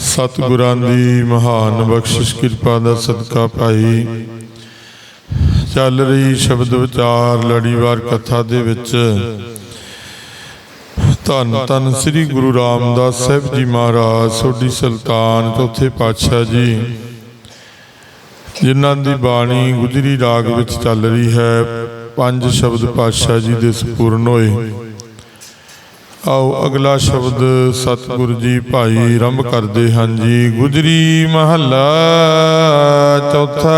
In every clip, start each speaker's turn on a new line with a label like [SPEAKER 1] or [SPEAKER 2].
[SPEAKER 1] ਸਤਿਗੁਰਾਂ ਦੀ ਮਹਾਨ ਬਖਸ਼ਿਸ਼, ਕਿਰਪਾ ਦਾ ਸਦਕਾ ਭਾਈ ਚੱਲ ਰਹੀ ਸ਼ਬਦ ਵਿਚਾਰ, ਲੜੀਵਾਰ ਕਥਾ ਦੇ ਵਿੱਚ। ਧੰਨ ਧੰਨ ਸ੍ਰੀ ਗੁਰੂ ਰਾਮਦਾਸ ਸਾਹਿਬ ਜੀ ਮਹਾਰਾਜ, ਸੋਢੀ ਸੁਲਤਾਨ, ਚੌਥੇ ਪਾਤਸ਼ਾਹ ਜੀ। ਜਿਨ੍ਹਾਂ ਦੀ ਬਾਣੀ ਗੁਜਰੀ ਰਾਗ ਵਿੱਚ ਚੱਲ ਰਹੀ ਹੈ, ਪੰਜ ਸ਼ਬਦ ਪਾਤਸ਼ਾਹ ਜੀ ਦੇ ਸਪੂਰਨ ਹੋਏ। ਆਓ ਅਗਲਾ ਸ਼ਬਦ, ਸਤਿਗੁਰ ਜੀ ਭਾਈ ਆਰੰਭ ਕਰਦੇ ਹਨ ਜੀ। ਗੁਜਰੀ ਮਹੱਲਾ ਚੌਥਾ।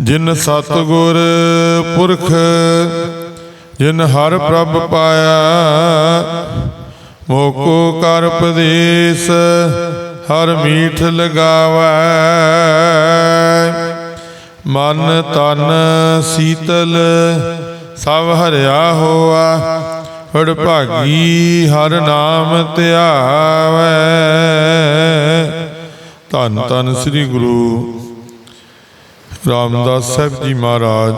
[SPEAKER 1] ਜਿਨ ਸਤਿਗੁਰ ਪੁਰਖ, ਜਿਨ ਹਰ ਪ੍ਰਭ ਪਾਇਆ, ਮੋਕੋ ਕਰ ਉਪਦੇਸ਼, ਹਰ ਮੀਠ ਲਗਾਵੈ। ਮਨ ਤਨ ਸੀਤਲ ਸਭ ਹਰਿਆ ਹੋਆ ਹੜ ਭਾਗੀ ਹਰ ਨਾਮ ਧਿਆਵੈ ਧੰਨ ਧੰਨ ਸ੍ਰੀ ਗੁਰੂ ਰਾਮਦਾਸ ਸਾਹਿਬ ਜੀ ਮਹਾਰਾਜ।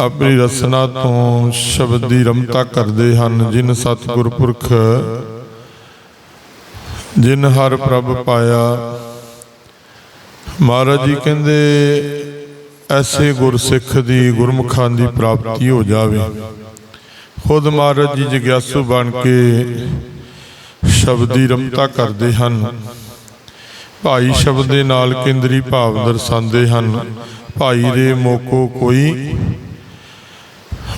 [SPEAKER 1] ਆਪਣੀ ਰਸਨਾ ਤੋਂ ਸ਼ਬਦ ਦੀ ਰਮਤਾ ਕਰਦੇ ਹਨ ਜਿਨ ਸਤਿਗੁਰ ਪੁਰਖ ਜਿਨ ਹਰ ਪ੍ਰਭ ਪਾਇਆ। ਮਹਾਰਾਜ ਜੀ ਕਹਿੰਦੇ ਐਸੇ ਗੁਰਸਿੱਖ ਦੀ ਗੁਰਮੁਖਾਂ ਦੀ ਪ੍ਰਾਪਤੀ ਹੋ ਜਾਵੇ। ਖੁਦ ਮਹਾਰਾਜ ਜੀ ਜਗਿਆਸੂ ਬਣ ਕੇ ਸ਼ਬਦ ਦੀ ਰਮਤਾ ਕਰਦੇ ਹਨ। ਭਾਈ ਸ਼ਬਦ ਦੇ ਨਾਲ ਕੇਂਦਰੀ ਭਾਵ ਦਰਸਾਉਂਦੇ ਹਨ। ਭਾਈ ਦੇ ਮੋਕੋ ਕੋਈ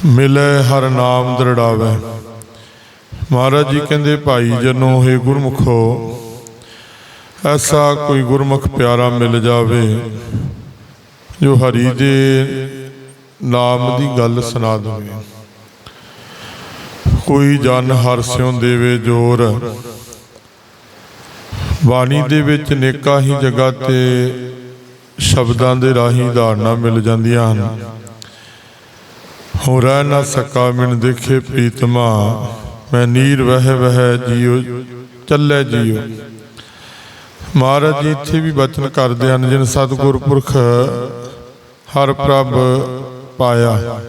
[SPEAKER 1] ਮਿਲੇ, ਹਰ ਨਾਮ ਦਰੜਾਵੇ। ਮਹਾਰਾਜ ਜੀ ਕਹਿੰਦੇ, ਭਾਈ ਜਨੋ, ਹੈ ਗੁਰਮੁਖੋ, ਐਸਾ ਕੋਈ ਗੁਰਮੁਖ ਪਿਆਰਾ ਮਿਲ ਜਾਵੇ। ਜੋ ਹਰੀ ਦੇ ਨਾਮ ਦੀ ਗੱਲ ਸੁਣਾ ਦੇਵੇ। ਕੋਈ ਜਨ ਹਰ ਦੇਵੇ ਜੋਰ। ਬਾਣੀ ਦੇ ਵਿੱਚ ਨੇਕਾਂ ਹੀ ਜਗ੍ਹਾ ਤੇ ਸ਼ਬਦਾਂ ਦੇ ਰਾਹੀਂ ਧਾਰਨਾ ਮਿਲ ਜਾਂਦੀਆਂ ਹਨ। ਹੋ ਰਹਿ ਨਾ ਸਕਾ ਮਿਣ ਦੇਖੇ ਪ੍ਰੀਤਮਾ, ਮੈਂ ਨੀਰ ਵਹਿ ਵਹਿ ਜੀਉ, ਚੱਲੇ ਜੀਉ। ਮਹਾਰਾਜ ਜੀ, ਇੱਥੇ ਵੀ ਬਚਨ ਕਰਦੇ ਹਨ ਜਿਨ ਸਤਿਗੁਰ ਪੁਰਖ ਹਰ ਪ੍ਰਭ ਪਾਇਆ।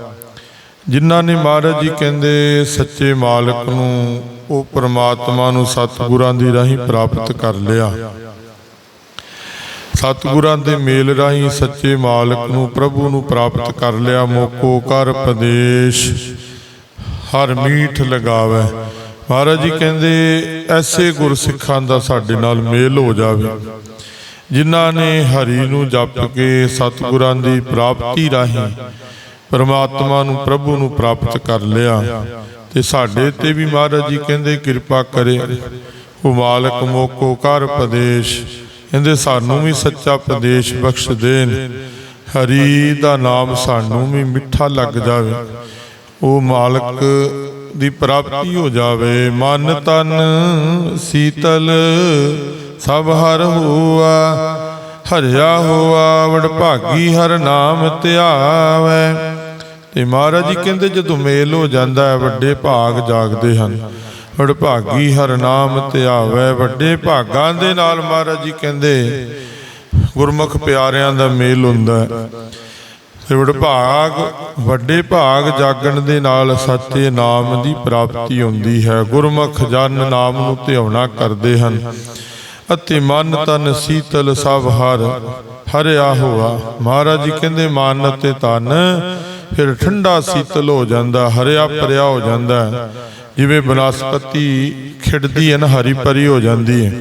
[SPEAKER 1] ਜਿਨ੍ਹਾਂ ਨੇ ਮਹਾਰਾਜ ਜੀ ਕਹਿੰਦੇ, ਸੱਚੇ ਮਾਲਕ ਨੂੰ, ਉਹ ਪ੍ਰਮਾਤਮਾ ਨੂੰ ਸਤਿਗੁਰਾਂ ਦੀ ਰਾਹੀਂ ਪ੍ਰਾਪਤ ਕਰ ਲਿਆ। ਸਤਿਗੁਰਾਂ ਦੇ ਮੇਲ ਰਾਹੀਂ ਸੱਚੇ ਮਾਲਕ ਨੂੰ, ਪ੍ਰਭੂ ਨੂੰ ਪ੍ਰਾਪਤ ਕਰ ਲਿਆ। ਮੋਕੋ ਕਰ ਪ੍ਰਦੇਸ਼, ਹਰ ਮੀਠ ਲਗਾਵੇ। ਮਹਾਰਾਜ ਜੀ ਕਹਿੰਦੇ, ਐਸੇ ਗੁਰਸਿੱਖਾਂ ਦਾ ਸਾਡੇ ਨਾਲ ਮੇਲ ਹੋ ਜਾਵੇ। ਜਿਨ੍ਹਾਂ ਨੇ ਹਰੀ ਨੂੰ ਜਪ ਕੇ ਸਤਿਗੁਰਾਂ ਦੀ ਪ੍ਰਾਪਤੀ ਰਾਹੀਂ ਪਰਮਾਤਮਾ ਨੂੰ, ਪ੍ਰਭੂ ਨੂੰ ਪ੍ਰਾਪਤ ਕਰ ਲਿਆ। ਤੇ ਸਾਡੇ ਤੇ ਵੀ ਮਹਾਰਾਜ ਜੀ ਕਹਿੰਦੇ, ਕਿਰਪਾ ਕਰੇ। ਉਹ ਮਾਲਕ ਮੋਕੋ ਕਰ ਉਪਦੇਸ਼ ਕਹਿੰਦੇ, ਸਾਨੂੰ ਵੀ ਸੱਚਾ ਉਪਦੇਸ਼ ਬਖਸ਼ ਦੇਣ। ਹਰੀ ਦਾ ਨਾਮ ਸਾਨੂੰ ਵੀ ਮਿੱਠਾ ਲੱਗ ਜਾਵੇ। ਉਹ ਮਾਲਕ ਦੀ ਪ੍ਰਾਪਤੀ ਹੋ ਜਾਵੇ। ਮਨ ਤਨ ਸੀਤਲ, ਸਭ ਹਰ ਹੋਆ, ਹਰਿਆ ਹੋਆ, ਵਡ ਭਾਗੀ ਹਰ ਨਾਮ ਧਿਆਵੈ। ਤੇ ਮਹਾਰਾਜ ਜੀ ਕਹਿੰਦੇ, ਜਦੋਂ ਮੇਲ ਹੋ ਜਾਂਦਾ ਹੈ, ਵੱਡੇ ਭਾਗ ਜਾਗਦੇ ਹਨ। ਵਡ ਭਾਗੀ ਹਰ ਨਾਮ ਧਿਆਵੈ, ਵੱਡੇ ਭਾਗਾਂ ਦੇ ਨਾਲ ਮਹਾਰਾਜ ਜੀ ਕਹਿੰਦੇ, ਗੁਰਮੁਖ ਪਿਆਰਿਆਂ ਦਾ ਮੇਲ ਹੁੰਦਾ ਹੈ। ਤੇ ਵਡਭਾਗ ਵੱਡੇ ਭਾਗ ਜਾਗਣ ਦੇ ਨਾਲ ਸੱਚੇ ਨਾਮ ਦੀ ਪ੍ਰਾਪਤੀ ਹੁੰਦੀ ਹੈ। ਗੁਰਮੁਖ ਜਨ ਨਾਮ ਨੂੰ ਧਿਆਉਣਾ ਕਰਦੇ ਹਨ। ਅਤੇ ਮਨ ਤਨ ਸੀਤਲ ਸਭ ਹਰ, ਹਰਿਆ ਹੋਆ। ਮਹਾਰਾਜ ਜੀ ਕਹਿੰਦੇ, ਮਨ ਅਤੇ ਤਨ ਫਿਰ ਠੰਡਾ ਸੀਤਲ ਹੋ ਜਾਂਦਾ, ਹਰਿਆ ਭਰਿਆ ਹੋ ਜਾਂਦਾ ਜਿਵੇਂ ਬਨਸਪਤੀ ਖਿੜਦੀ ਹੈ ਨਾ, ਹਰੀ ਭਰੀ ਹੋ ਜਾਂਦੀ ਹੈ।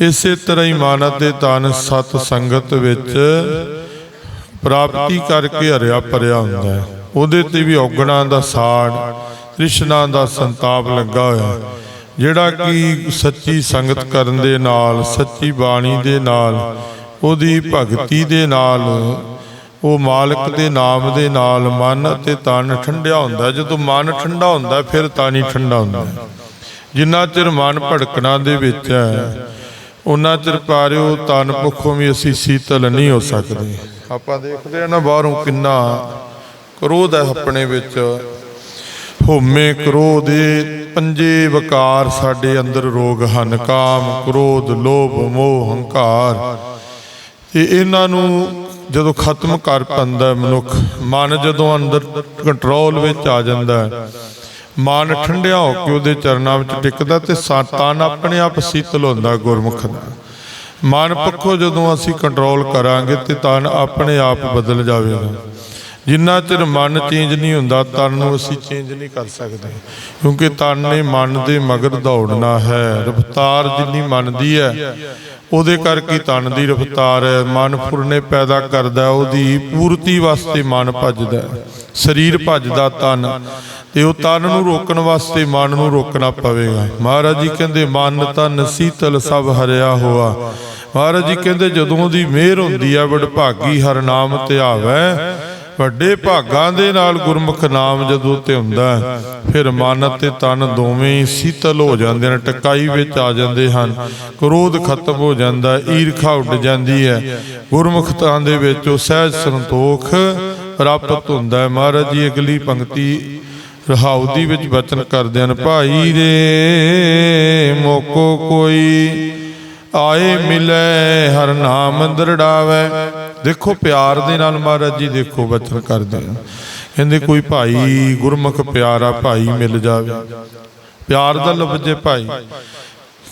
[SPEAKER 1] ਇਸੇ ਤਰ੍ਹਾਂ ਹੀ ਮਨ ਅਤੇ ਤਨ ਸਤ ਸੰਗਤ ਵਿੱਚ ਪ੍ਰਾਪਤੀ ਕਰਕੇ ਹਰਿਆ ਭਰਿਆ ਹੁੰਦਾ ਹੈ। ਉਹਦੇ ਤੇ ਵੀ ਔਗਣਾ ਦਾ ਸਾੜ ਤ੍ਰਿਸ਼ਨਾ ਦਾ ਸੰਤਾਪ ਲੱਗਾ ਹੋਇਆ ਜਿਹੜਾ ਕਿ ਸੱਚੀ ਸੰਗਤ ਕਰਨ ਦੇ ਨਾਲ, ਸੱਚੀ ਬਾਣੀ ਦੇ ਨਾਲ, ਉਹਦੀ ਭਗਤੀ ਦੇ ਨਾਲ, ਉਹ ਮਾਲਕ ਦੇ ਨਾਮ ਦੇ ਨਾਲ ਮਨ ਅਤੇ ਤਨ ਠੰਡਿਆ ਹੁੰਦਾ ਜਦੋਂ ਮਨ ਠੰਡਾ ਹੁੰਦਾ ਫਿਰ ਤਨ ਠੰਡਾ ਹੁੰਦਾ ਹੈ। ਜਿੰਨਾ ਚਿਰ ਮਨ ਭੜਕਣਾ ਦੇ ਵਿੱਚ ਹੈ, ਉਹਨਾਂ ਚਿਰ ਪਾਰਿਓ ਤਨ ਪੱਖੋਂ ਵੀ ਅਸੀਂ ਸੀਤਲ ਨਹੀਂ ਹੋ ਸਕਦੇ। ਆਪਾਂ ਦੇਖਦੇ ਆ ਨਾ ਬਾਹਰੋਂ ਕਿੰਨਾ ਕਰੋਧ ਹੈ ਆਪਣੇ ਵਿੱਚ। ਹੋਮੇ ਕ੍ਰੋਧ ਇਹ ਪੰਜੇ ਵਿਕਾਰ ਸਾਡੇ ਅੰਦਰ ਰੋਗ ਹਨ। ਕਾਮ, ਕ੍ਰੋਧ, ਲੋਭ, ਮੋਹ, ਹੰਕਾਰ। ਤੇ ਇਹਨਾਂ ਨੂੰ ਜਦੋਂ ਖਤਮ ਕਰ ਪੈਂਦਾ ਮਨੁੱਖ, ਮਨ ਜਦੋਂ ਅੰਦਰ ਕੰਟਰੋਲ ਵਿੱਚ ਆ ਜਾਂਦਾ ਹੈ, ਮਨ ਠੰਡਿਆ ਹੋ ਕੇ ਉਹਦੇ ਚਰਨਾਂ ਵਿੱਚ ਟਿਕਦਾ ਤੇ ਸਾ- ਆਪਣੇ ਆਪ ਸੀਤਲ ਹੁੰਦਾ ਗੁਰਮੁਖ ਦਾ। ਮਨ ਪੱਖੋਂ ਜਦੋਂ ਅਸੀਂ ਕੰਟਰੋਲ ਕਰਾਂਗੇ ਤੇ ਤਨ ਆਪਣੇ ਆਪ ਬਦਲ ਜਾਵੇਗਾ। ਜਿੰਨਾ ਚਿਰ ਮਨ ਚੇਂਜ ਨਹੀਂ ਹੁੰਦਾ, ਤਨ ਨੂੰ ਅਸੀਂ ਚੇਂਜ ਨਹੀਂ ਕਰ ਸਕਦੇ। ਕਿਉਂਕਿ ਤਨ ਨੇ ਮਨ ਦੇ ਮਗਰ ਦੌੜਨਾ ਹੈ। ਰਫਤਾਰ ਜਿੰਨੀ ਮਨ ਦੀ ਹੈ ਉਹਦੇ ਕਰਕੇ ਤਨ ਦੀ ਰਫਤਾਰ ਹੈ? ਮਨ ਫੁਰਨੇ ਪੈਦਾ ਕਰਦਾ ਉਹਦੀ ਪੂਰਤੀ ਵਾਸਤੇ ਮਨ ਭੱਜਦਾ ਸਰੀਰ ਭੱਜਦਾ ਤਨ, ਤੇ ਉਹ ਤਨ ਨੂੰ ਰੋਕਣ ਵਾਸਤੇ ਮਨ ਨੂੰ ਰੋਕਣਾ ਪਵੇਗਾ। ਮਹਾਰਾਜ ਜੀ ਕਹਿੰਦੇ, ਮਨ ਤਨ ਸੀਤਲ ਸਭ ਹਰਿਆ ਹੋਆ। ਮਹਾਰਾਜ ਜੀ ਕਹਿੰਦੇ, ਜਦੋਂ ਦੀ ਮਿਹਰ ਹੁੰਦੀ ਹੈ, ਵਡਭਾਗੀ ਹਰ ਨਾਮ ਧਿਆਵੈ ਵੱਡੇ ਭਾਗਾਂ ਦੇ ਨਾਲ ਗੁਰਮੁਖ ਨਾਮ ਜਦੋਂ ਤੇ ਹੁੰਦਾ ਫਿਰ ਮਨ ਅਤੇ ਤਨ ਦੋਵੇਂ ਹੀ ਸੀਤਲ ਹੋ ਜਾਂਦੇ ਨੇ ਟਕਾਈ ਵਿੱਚ ਆ ਜਾਂਦੇ ਹਨ, ਕ੍ਰੋਧ ਖਤਮ ਹੋ ਜਾਂਦਾ ਈਰਖਾ ਉੱਡ ਜਾਂਦੀ ਹੈ। ਗੁਰਮੁਖ ਤਾਂ ਦੇ ਵਿੱਚ ਉਹ ਸਹਿਜ ਸੰਤੋਖ ਪ੍ਰਾਪਤ ਹੁੰਦਾ ਹੈ। ਮਹਾਰਾਜ ਜੀ, ਅਗਲੀ ਪੰਕਤੀ ਰਹਾਉ ਦੀ ਵਿੱਚ ਬਚਨ ਕਰਦੇ ਹਨ। ਭਾਈ ਰੇ, ਮੋਕੋ ਕੋਈ ਆਏ ਮਿਲੇ, ਹਰ ਨਾਮ ਦਰੜਾਵੇ। ਦੇਖੋ, ਪਿਆਰ ਦੇ ਨਾਲ ਮਹਾਰਾਜ ਜੀ ਦੇਖੋ ਬਚਨ ਕਰਦੇ ਆ। ਕਹਿੰਦੇ, ਕੋਈ ਭਾਈ ਗੁਰਮੁਖ ਪਿਆਰਾ ਭਾਈ ਮਿਲ ਜਾਵੇ। ਪਿਆਰ ਦਾ ਲਫ਼ਜ਼ ਹੈ ਭਾਈ।